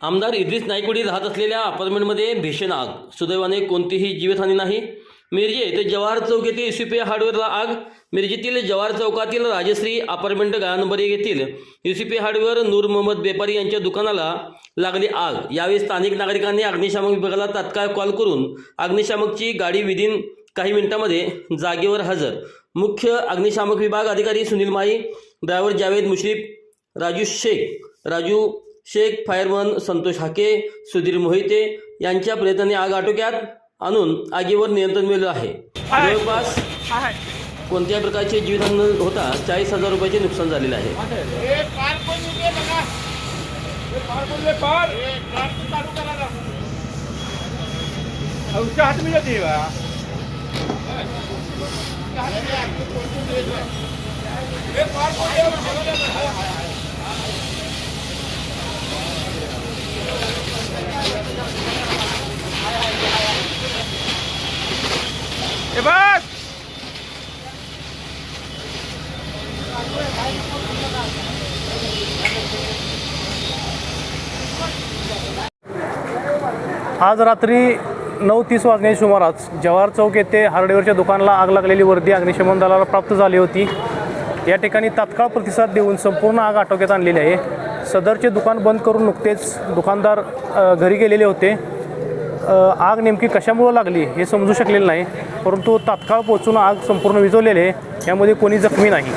आमदार इद्रिस नाईकवाडी राहत असलेल्या अपार्टमेंटमध्ये भीषण आग. सुदैवाने कोणतीही जीवितहानी नाही. मिरजे ते जवाहर चौक येथील युसीपी हार्डवेअरला आग. मिरजेतील जवाहर चौकातील राजश्री अपार्टमेंट गाळांबरी येथील युसीपी हार्डवेअर नूर मोहम्मद बेपारी यांच्या दुकानाला लागली आग. यावेळी स्थानिक नागरिकांनी अग्निशामक विभागाला तात्काळ कॉल करून अग्निशामकची गाडी विदिन काही मिनिटांमध्ये जागेवर हजर. मुख्य अग्निशामक विभाग अधिकारी सुनील माई ड्रायव्हर जावेद मुश्रीफ राजू शेख राजू शेख फायरमन संतोष हाके सुधीर मोहिते यांच्या प्रयत्नाने आग आटोक्यात आणून आगीवर नियंत्रण मिळवलं आहे. जवळपास कोणत्याही प्रकारचे जीवितहानी न होता चाळीस हजार रुपयाचे नुकसान झालेले आहे. ए, बस! आज रात्री नऊ तीस वाजण्याच्या सुमारास जवाहर चौक येथे हार्डवेअरच्या दुकानाला आग लागलेली वर्दी अग्निशमन दलाला प्राप्त झाली होती. या ठिकाणी तात्काळ प्रतिसाद देऊन संपूर्ण आग आटोक्यात आणलेली आहे. सदरचे दुकान बंद करून नुकतेच दुकानदार घरी गेलेले होते. आग नेमकी कशामुळं लागली हे समजू शकलेलं नाही परंतु तात्काळ पोचून आग संपूर्ण विझवलेली आहे यामध्ये कोणी जखमी नाही.